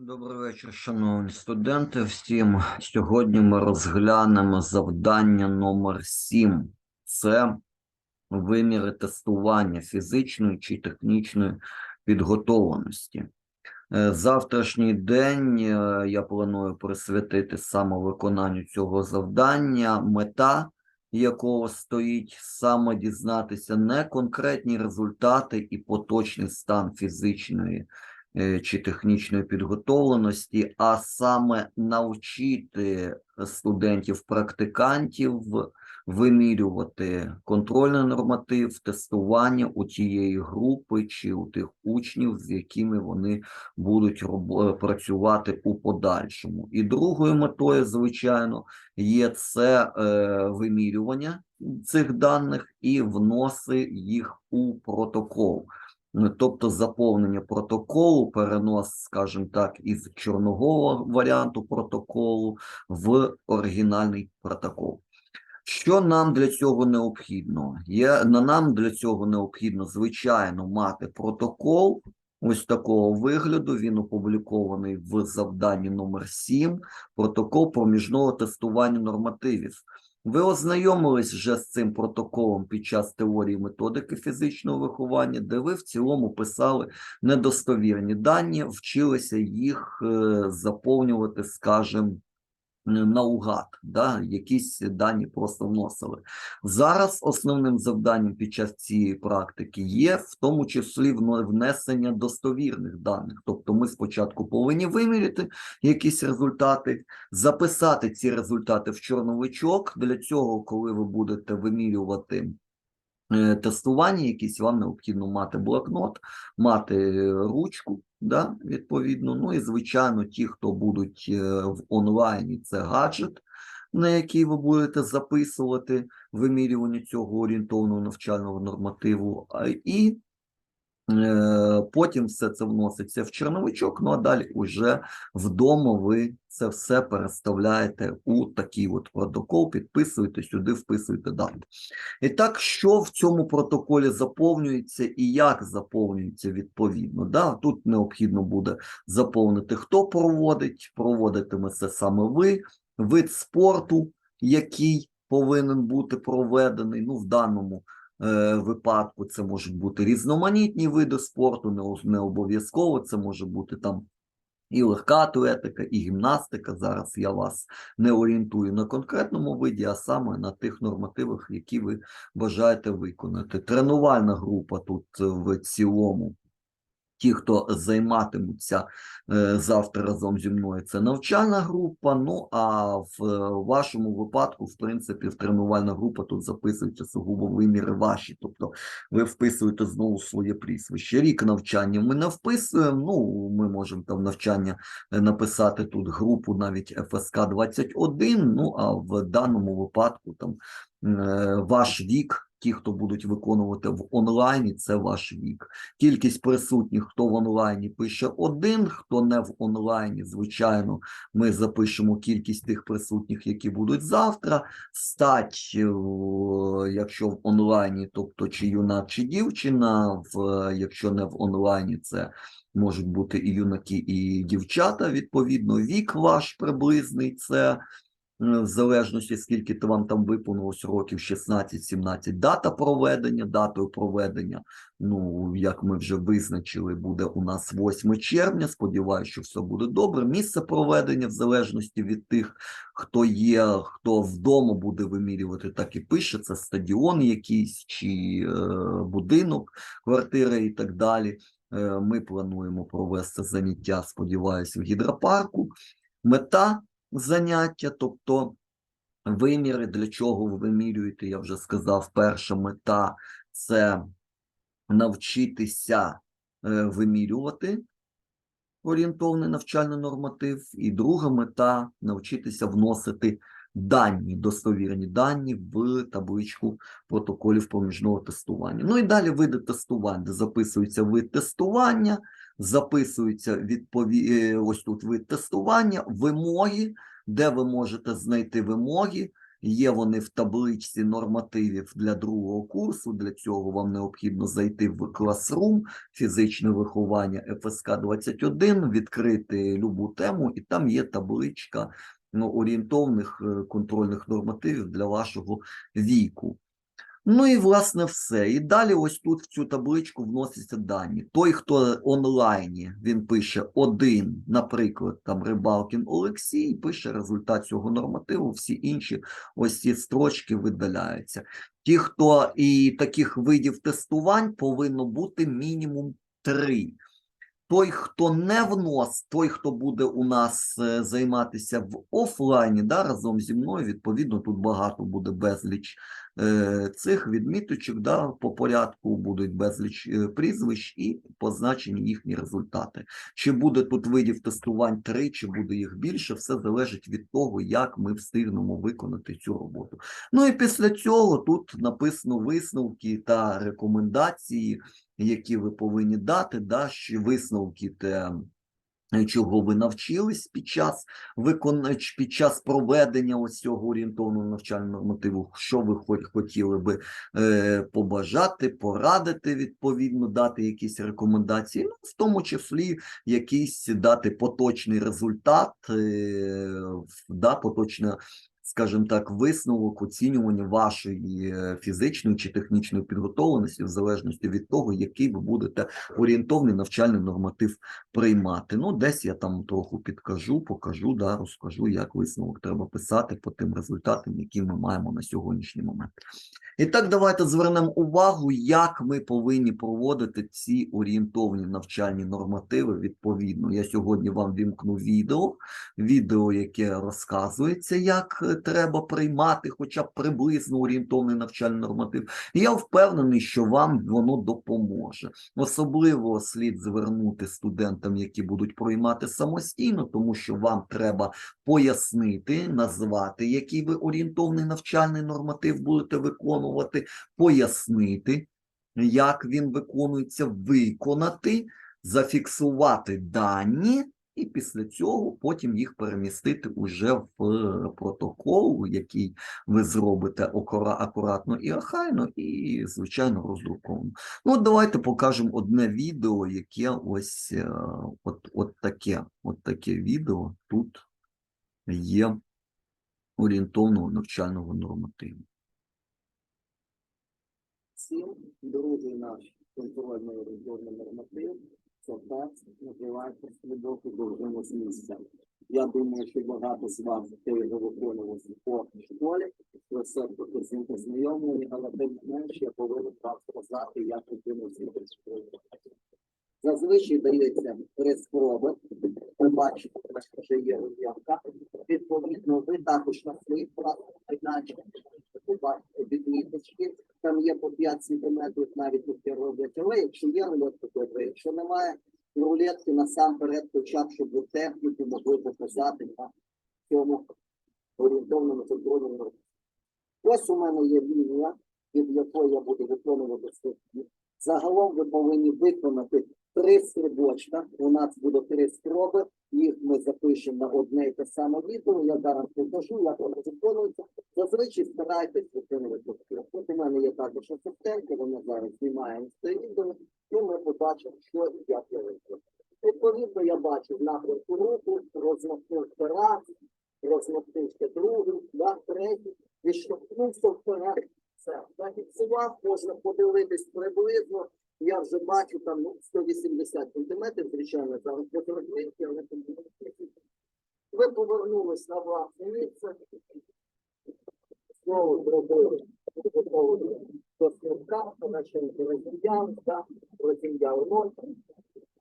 Добрий вечір, шановні студенти. Всім сьогодні ми розглянемо завдання номер 7. Це виміри тестування фізичної чи технічної підготовленості. Е, Завтрашній день е, я планую присвятити саме виконанню цього завдання, мета якого стоїть саме дізнатися не конкретні результати і поточний стан фізичної чи технічної підготовленості, а саме навчити студентів-практикантів вимірювати контрольний норматив, тестування у тієї групи чи у тих учнів, з якими вони будуть роб- працювати у подальшому. І другою метою, звичайно, є це е, вимірювання цих даних і вноси їх у протокол. Ну, Тобто заповнення протоколу, перенос, скажімо так, із чорнового варіанту протоколу в оригінальний протокол. Що нам для цього необхідно? Є, на нам для цього необхідно, звичайно, мати протокол ось такого вигляду. Він опублікований в завданні номер 7, протокол проміжного тестування нормативів. Ви ознайомились вже з цим протоколом під час теорії методики фізичного виховання, де ви в цілому писали недостовірні дані, вчилися їх е, заповнювати, скажімо, наугад, да, якісь дані просто вносили. Зараз основним завданням під час цієї практики є в тому числі внесення достовірних даних. Тобто ми спочатку повинні виміряти якісь результати, записати ці результати в чорновичок. Для цього, коли ви будете вимірювати е, тестування, якісь вам необхідно мати блокнот, мати е, ручку, да, відповідно. Ну і звичайно, ті, хто будуть е, в онлайні, це гаджет, на який ви будете записувати вимірювання цього орієнтовного навчального нормативу, і потім все це вноситься в черновичок, ну а далі уже вдома ви це все переставляєте у такий от протокол, підписуєте сюди, вписуєте дату. І так, що в цьому протоколі заповнюється і як заповнюється відповідно. Да? Тут необхідно буде заповнити, хто проводить, проводитиме це саме ви, вид спорту, який повинен бути проведений. Ну, в даному випадку це можуть бути різноманітні види спорту, не, не обов'язково це може бути там. І легка атлетика, і гімнастика. Зараз я вас не орієнтую на конкретному виді, а саме на тих нормативах, які ви бажаєте виконати. Тренувальна група тут е, в цілому. Ті, хто займатимуться е, завтра разом зі мною, це навчальна група. Ну а в е, вашому випадку, в принципі, в тренувальна група тут записуються сугубо виміри ваші. Тобто ви вписуєте знову своє прізвище. Рік навчання ми не вписуємо. Ну, ми можемо там навчання е, написати тут групу навіть ФСК 21. Ну а в даному випадку там ваш вік. Ті, хто будуть виконувати в онлайні, це ваш вік. Кількість присутніх, хто в онлайні пише один, хто не в онлайні, звичайно, ми запишемо кількість тих присутніх, які будуть завтра. Стать, е, якщо в онлайні, тобто чи юнак, чи дівчина, в, якщо не в онлайні, це можуть бути і юнаки, і дівчата. Відповідно, вік ваш приблизний це в залежності, скільки то вам там виповнилось років 16-17, дата проведення, датою проведення, ну, як ми вже визначили, буде у нас 8 червня, сподіваюся, що все буде добре, місце проведення, в залежності від тих, хто є, хто вдома буде вимірювати, так і пише, це стадіон якийсь, чи е, будинок, квартира і так далі. Е, Ми плануємо провести заняття, сподіваюся, в гідропарку. Мета заняття, тобто виміри, для чого ви вимірюєте, я вже сказав, перша мета це навчитися е, вимірювати орієнтовний навчальний норматив, і друга мета навчитися вносити дані, достовірні дані в табличку протоколів проміжного тестування. Ну і далі види тестування, записується вид тестування, записується відпові... е, ось тут вид тестування, вимоги, де ви можете знайти вимоги, Є вони в табличці нормативів для другого курсу. Для цього вам необхідно зайти в Classroom, фізичне виховання ФСК 21, відкрити любу тему, і там є табличка ну, орієнтовних е, контрольних нормативів для вашого віку. Ну і власне все. І далі ось тут в цю табличку вносяться дані. Той, хто онлайні, він пише один, наприклад, там Рибалкін Олексій, пише результат цього нормативу, всі інші ось ці строчки видаляються. Ті, хто і таких видів тестувань повинно бути мінімум три. Той, хто не внос, той, хто буде у нас е, займатися в офлайні, да, разом зі мною, відповідно, тут багато буде безліч цих відміточок, да, по порядку будуть безліч е, прізвищ і позначені їхні результати. Чи буде тут видів тестувань три, чи буде їх більше, все залежить від того, як ми встигнемо виконати цю роботу. Ну і після цього тут написано висновки та рекомендації, які ви повинні дати, да, висновки те. Е, Чого ви навчились під час викон... під час проведення ось цього орієнтовного навчального нормативу, що ви хоч хотіли би е, побажати, порадити відповідно, дати якісь рекомендації, ну, в тому числі якийсь дати поточний результат, е, да, поточне, скажімо так, висновок оцінювання вашої е, фізичної чи технічної підготовленості, в залежності від того, який ви будете орієнтовний навчальний норматив приймати. Ну, десь я там трохи підкажу, покажу, да, розкажу, як висновок треба писати по тим результатам, які ми маємо на сьогоднішній момент. І так, давайте звернемо увагу, як ми повинні проводити ці орієнтовні навчальні нормативи відповідно. Я сьогодні вам вімкну відео, відео, яке розказується, як е, треба приймати хоча б приблизно орієнтовний навчальний норматив. І я впевнений, що вам воно допоможе. Особливо слід звернути студентам, які будуть приймати самостійно, тому що вам треба пояснити, назвати, який ви орієнтовний навчальний норматив будете виконувати, пояснити, як він виконується, виконати, зафіксувати дані. І після цього потім їх перемістити уже в е, протокол, який ви зробите акуратно і охайно, і, звичайно, роздруковано. Ну, от давайте покажемо одне відео, яке ось е, от, от таке, от таке відео тут є орієнтовного навчального нормативу. Всім другий наш контрольний орієнтовний норматив текст називається «Глибоку довжину з місця». Я думаю, що багато з вас його виконував по школі, ви все трохи з ним познайомлені, але тим не менше я повинен вам сказати, як виконує Зазвичай дається три спроби. Ви бачите, у є роз'явка. Відповідно, ви також на своїх власних майданчиках відміточки. Там є по 5 сантиметрів навіть таке роблять. Але якщо є рулетка, добре. Якщо немає рулетки, насамперед, хоча б щоб техніку могли показати на цьому орієнтовному контрольному. Ось у мене є лінія, від якої я буду виконувати статті. Загалом ви повинні виконати три стрибочка. У нас буде три спроби. Їх ми запишемо на одне і те саме відео. Я зараз покажу, як воно виконується. Зазвичай старайтесь виконувати. От у мене є також асистентка, вона зараз знімає це відео, і ми побачимо, що і як я виконую. Відповідно, я бачу напрямку руху, розмахнув раз, розмахнувся другий, да, третій, відштовхнувся вперед. Все, зафіксував, можна подивитись приблизно. Я вже бачу там ну, 180 сантиметрів, звичайно, зараз по розмітки, але там ви повернулись на власне місце. Знову зробили до стрибка, хорошенько розім'яли, розім'яли ноги,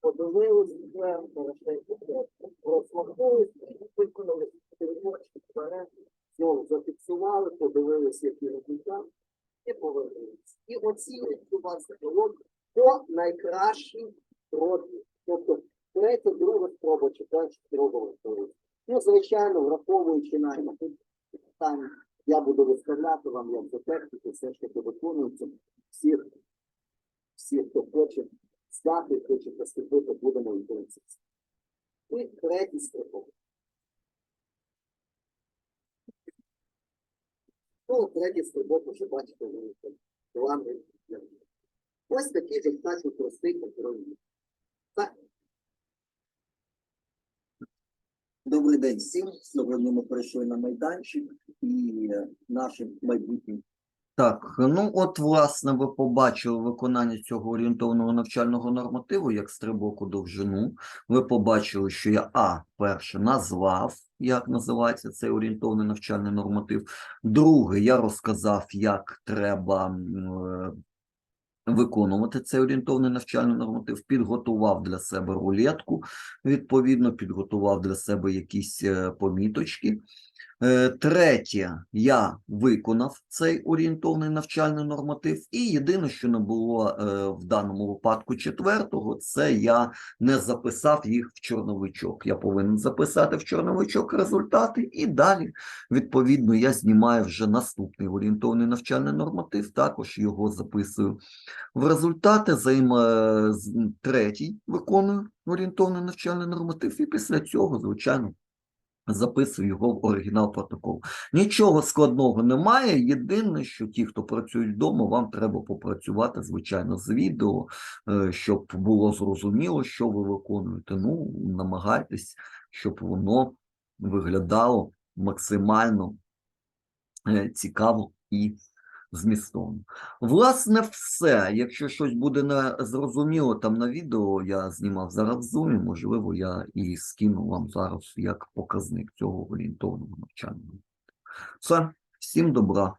подивились, хорошенько розмахнулись, виконали стрибочки вперед, знову зафіксували, подивились, який результат, і повернулись. І оцінюють у вас загалом по найкращій спробі. Тобто третя, друга спроба чи перша спроба виконується. Ну, звичайно, враховуючи наші питання, я буду виставляти вам, як за техніку, все ж таки виконується всіх, всіх, хто хоче стати, хоче поступити, будемо виконувати. І третій стрибок. Ну, третій стрибок вже бачите, плани. Ось такий достатньо простий. Так. Добрий день всім. Сьогодні ми прийшли на майданчик і нашим майбутнім Так, ну от, власне, ви побачили виконання цього орієнтовного навчального нормативу як стрибок у довжину. Ви побачили, що я А, перше, назвав, як називається цей орієнтовний навчальний норматив. Друге, я розказав, як треба е, виконувати цей орієнтовний навчальний норматив, підготував для себе рулетку, відповідно, підготував для себе якісь е, поміточки. Е, Третє, я виконав цей орієнтовний навчальний норматив, і єдине, що не було е, в даному випадку четвертого, це я не записав їх в чорновичок. Я повинен записати в чорновичок результати, і далі, відповідно, я знімаю вже наступний орієнтовний навчальний норматив, також його записую в результати. Займ е, третій виконую орієнтовний навчальний норматив, і після цього, звичайно, записую його в оригінал протокол. Нічого складного немає. Єдине, що ті, хто працюють вдома, вам треба попрацювати, звичайно, з відео, е, щоб було зрозуміло, що ви виконуєте. Ну, намагайтесь, щоб воно виглядало максимально е, цікаво і змістовно. Власне, все. Якщо щось буде не зрозуміло там на відео, я знімав зараз в зумі, можливо, я і скину вам зараз як показник цього орієнтовного навчання. Все, всім добра.